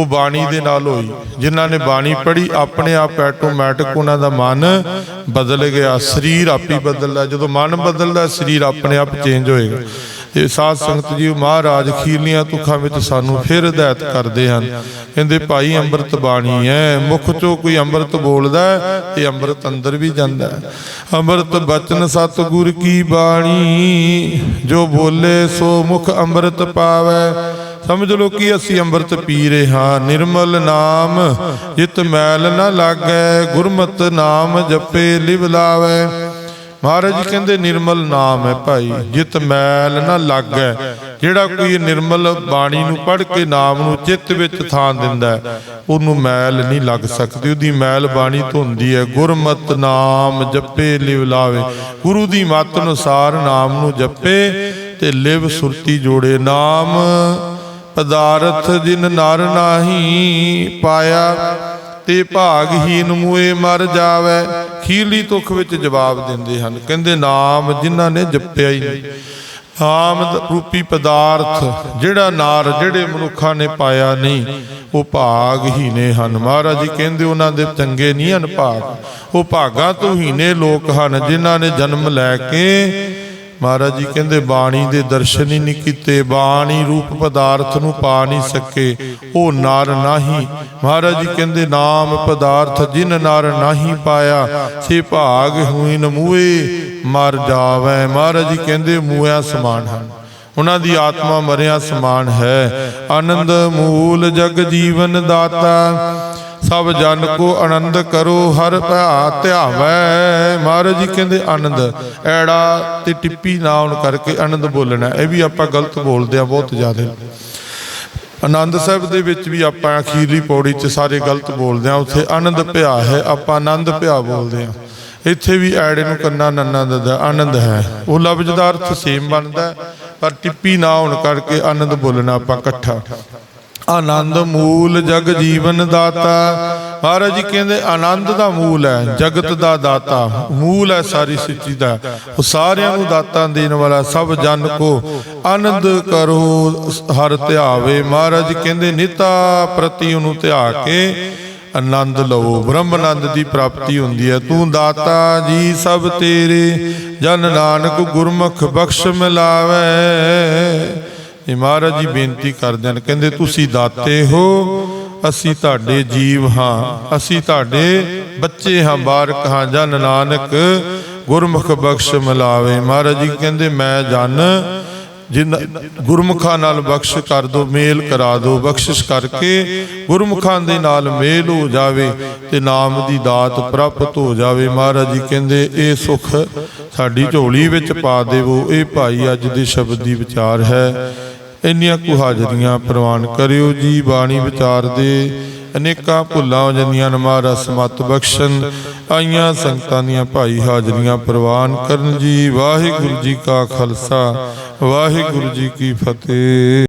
[SPEAKER 1] ਉਹ ਬਾਣੀ ਦੇ ਨਾਲ ਹੋਈ। ਜਿਨ੍ਹਾਂ ਨੇ ਬਾਣੀ ਪੜ੍ਹੀ, ਆਪਣੇ ਆਪ ਆਟੋਮੈਟਿਕ ਉਹਨਾਂ ਦਾ ਮਨ ਬਦਲ ਗਿਆ, ਸਰੀਰ ਆਪੇ ਬਦਲਦਾ। ਜਦੋਂ ਮਨ ਬਦਲਦਾ, ਸਰੀਰ ਆਪਣੇ ਆਪ ਚੇਂਜ ਹੋਏਗਾ। ਤੇ ਸਾਧ ਸੰਗਤ ਜੀ ਮਹਾਰਾਜ ਖੀਰਲੀਆਂ ਤੁਖਾਂ ਵਿੱਚ ਸਾਨੂੰ ਫਿਰ ਹਦਾਇਤ ਕਰਦੇ ਹਨ। ਕਹਿੰਦੇ, ਭਾਈ ਅੰਮ੍ਰਿਤ ਬਾਣੀ ਹੈ। ਮੁਖ ਚੋਂ ਕੋਈ ਅੰਮ੍ਰਿਤ ਬੋਲਦਾ ਤੇ ਅੰਮ੍ਰਿਤ ਅੰਦਰ ਵੀ ਜਾਂਦਾ ਅੰਮ੍ਰਿਤ ਬਚਨ ਸਤਿਗੁਰ ਕੀ ਬਾਣੀ? ਜੋ ਬੋਲੇ ਸੋ ਮੁਖ ਅੰਮ੍ਰਿਤ ਪਾਵੈ। ਸਮਝ ਲਓ ਕਿ ਅਸੀਂ ਅੰਮ੍ਰਿਤ ਪੀ ਰਹੇ ਹਾਂ। ਨਿਰਮਲ ਨਾਮ, ਜਿਤ ਮੈਲ ਨਾ ਲਾਗੈ, ਗੁਰਮਤ ਨਾਮ ਜਪੇ, ਲਿਵ ਲਾਵੇ। ਮਹਾਰਾਜ ਜੀ ਕਹਿੰਦੇ, ਨਿਰਮਲ ਨਾਮ ਹੈ ਭਾਈ, ਜਿਤ ਮੈਲ ਨਾ ਲਾਗੈ। ਜਿਹੜਾ ਕੋਈ ਨਿਰਮਲ ਬਾਣੀ ਨੂੰ ਪੜ੍ਹ ਕੇ ਨਾਮ ਨੂੰ ਚਿੱਤ ਵਿੱਚ ਥਾਂ ਦਿੰਦਾ ਉਹਨੂੰ ਮੈਲ ਨਹੀਂ ਲੱਗ ਸਕਦੀ। ਉਹਦੀ ਮੈਲ ਬਾਣੀ ਤੋਂ ਹੈ, ਗੁਰਮਤ ਨਾਮ ਜਪੇ, ਲਿਵ ਲਾਵੇ। ਗੁਰੂ ਦੀ ਮੱਤ ਅਨੁਸਾਰ ਨਾਮ ਨੂੰ ਜਪੇ ਤੇ ਲਿਵ ਸੁਰਤੀ ਜੋੜੇ ਨਾਮ। ਪਦਾਰਥ ਜਿਨ ਨਰ ਨਾਹੀ ਪਾਇਆ, ਤੇ ਭਾਗਹੀਨ ਮੂਏ ਮਰ ਜਾਵੇ। ਖੀਰਲੀ ਤੁਖ ਵਿੱਚ ਜਵਾਬ ਦਿੰਦੇ ਹਨ। ਕਹਿੰਦੇ, ਨਾਮ ਜਿਨ੍ਹਾਂ ਨੇ ਜਪਿਆ ਹੀ ਨਹੀਂ। ਨਾਮ ਰੂਪੀ ਪਦਾਰਥ, ਜਿਹੜਾ ਨਾਰ ਜਿਹੜੇ ਮਨੁੱਖਾਂ ਨੇ ਪਾਇਆ ਨਹੀਂ, ਉਹ ਭਾਗ ਹੀ ਨੇ ਹਨ। ਮਹਾਰਾਜ ਜੀ ਕਹਿੰਦੇ, ਉਹਨਾਂ ਦੇ ਚੰਗੇ ਨਹੀਂ ਹਨ ਭਾਗ ਉਹ ਭਾਗਾਂ ਤੋਂ ਹੀਨੇ ਲੋਕ ਹਨ, ਜਿਨ੍ਹਾਂ ਨੇ ਜਨਮ ਲੈ ਕੇ ਮਹਾਰਾਜ ਜੀ ਕਹਿੰਦੇ, ਬਾਣੀ ਦੇ ਦਰਸ਼ਨ ਹੀ ਨਹੀਂ ਕੀਤੇ, ਬਾਣੀ ਰੂਪ ਪਦਾਰਥ ਨੂੰ ਪਾ ਨਹੀਂ ਸਕੇ, ਉਹ ਨਰ ਨਾਹੀ। ਮਹਾਰਾਜ ਜੀ ਕਹਿੰਦੇ, ਨਾਮ ਪਦਾਰਥ ਜਿਨ ਨਰ ਨਾਹੀ ਪਾਇਆ ਸੇ ਭਾਗ ਹੋਈ ਨਮੂਏ ਮਰ ਜਾਵੇ। ਮਹਾਰਾਜ ਜੀ ਕਹਿੰਦੇ ਮੂਇਆ ਸਮਾਨ ਹਨ। ਉਹਨਾਂ ਦੀ ਆਤਮਾ ਮਰਿਆ ਸਮਾਨ ਹੈ। ਆਨੰਦ ਮੂਲ ਜਗ ਜੀਵਨ ਦਾਤਾ। ਸਭ ਜਨ ਕੋ ਆਨੰਦ ਕਰੋ, ਹਰ ਭਾ ਧਿਆਵੈ। ਮਹਾਰਾਜ ਜੀ ਕਹਿੰਦੇ, ਆਨੰਦ, ਐੜਾ ਤੇ ਟਿੱਪੀ ਨਾ ਆਉਣ ਕਰਕੇ ਆਨੰਦ ਬੋਲਣਾ ਇਹ ਵੀ ਆਪਾਂ ਗਲਤ ਬੋਲਦੇ ਆ ਬਹੁਤ ਜ਼ਿਆਦਾ। ਆਨੰਦ ਸਾਹਿਬ ਦੇ ਵਿੱਚ ਵੀ ਆਪਾਂ ਅਖੀਰਲੀ ਪੌੜੀ 'ਚ ਸਾਰੇ ਗਲਤ ਬੋਲਦੇ ਆ ਉੱਥੇ ਆਨੰਦ ਭਿਆ ਹੈ, ਆਪਾਂ ਆਨੰਦ ਭਿਆ ਬੋਲਦੇ ਆ ਇੱਥੇ ਵੀ ਐੜੇ ਨੂੰ ਕੰਨਾ ਨੰਨਾ ਦਾ ਆਨੰਦ ਹੈ। ਉਹ ਲਫ਼ਜ਼ ਦਾ ਅਰਥ ਸੇਮ ਬਣਦਾ ਪਰ ਟਿੱਪੀ ਨਾ ਹੋਣ ਕਰਕੇ ਆਨੰਦ ਬੋਲਣਾ ਆਪਾਂ ਇਕੱਠਾ। ਆਨੰਦ ਮੂਲ ਜਗ ਜੀਵਨ ਦਾਤਾ। ਮਹਾਰਾਜ ਜੀ ਕਹਿੰਦੇ, ਆਨੰਦ ਦਾ ਮੂਲ ਹੈ, ਜਗਤ ਦਾ ਦਾਤਾ। ਮੂਲ ਹੈ ਸਾਰੀ ਸ੍ਰਿਸ਼ਟੀ ਦਾ। ਉਹ ਸਾਰਿਆਂ ਨੂੰ ਦਾਤਾ ਦੇਣ ਵਾਲਾ ਸਭ ਜਨ ਕੋ ਆਨੰਦ ਕਰੋ, ਹਰ ਧਿਆਵੇ। ਮਹਾਰਾਜ ਕਹਿੰਦੇ, ਨਿਤਾ ਪ੍ਰਤੀ ਉਹਨੂੰ ਧਿਆ ਕੇ ਆਨੰਦ ਲਵੋ। ਬ੍ਰਹਮ ਆਨੰਦ ਦੀ ਪ੍ਰਾਪਤੀ ਹੁੰਦੀ ਹੈ। ਤੂੰ ਦਾਤਾ ਜੀ ਸਭ ਤੇਰੇ। ਜਨ ਨਾਨਕ ਗੁਰਮੁਖ ਬਖਸ਼ ਮਿਲਾਵੇ। ਇਹ ਮਹਾਰਾਜ ਜੀ ਬੇਨਤੀ ਕਰਦੇ ਹਨ, ਕਹਿੰਦੇ ਤੁਸੀਂ ਦਾਤੇ ਹੋ, ਅਸੀਂ ਤੁਹਾਡੇ ਜੀਵ ਹਾਂ, ਅਸੀਂ ਤੁਹਾਡੇ ਬੱਚੇ ਹਾਂ, ਬਾਰਕ ਹਾਂ ਜਨ ਨਾਨਕ ਗੁਰਮੁਖ ਬਖਸ਼ ਮਿਲਾਵੇ। ਮਹਾਰਾਜ ਜੀ ਕਹਿੰਦੇ, ਮੈਂ ਜਨ, ਜਿਨ ਗੁਰਮੁਖਾਂ ਨਾਲ ਬਖਸ਼ ਕਰ ਦੋ, ਮੇਲ ਕਰਾ ਦੋ, ਬਖਸ਼ਿਸ਼ ਕਰਕੇ ਗੁਰਮੁਖਾਂ ਦੇ ਨਾਲ ਮੇਲ ਹੋ ਜਾਵੇ ਤੇ ਨਾਮ ਦੀ ਦਾਤ ਪ੍ਰਾਪਤ ਹੋ ਜਾਵੇ। ਮਹਾਰਾਜ ਜੀ ਕਹਿੰਦੇ, ਇਹ ਸੁਖ ਸਾਡੀ ਝੋਲੀ ਵਿੱਚ ਪਾ ਦੇਵੋ, ਇਹ ਭਾਈ ਅੱਜ ਦੇ ਸ਼ਬਦ ਦੀ ਵਿਚਾਰ ਹੈ। ਇੰਨੀਆਂ ਕੁ ਹਾਜ਼ਰੀਆਂ ਪ੍ਰਵਾਨ ਕਰਿਓ ਜੀ, ਬਾਣੀ ਵਿਚਾਰ ਦੇ। ਅਨੇਕਾਂ ਭੁੱਲਾਂ ਹੋ ਜਾਂਦੀਆਂ ਨੇ ਸਮਤ ਬਖਸ਼ਣ, ਆਈਆਂ ਸੰਗਤਾਂ ਦੀਆਂ ਭਾਈ ਹਾਜ਼ਰੀਆਂ ਪ੍ਰਵਾਨ ਕਰਨ ਜੀ। ਵਾਹਿਗੁਰੂ ਜੀ ਕਾ ਖਾਲਸਾ, ਵਾਹਿਗੁਰੂ ਜੀ ਕੀ ਫਤਿਹ।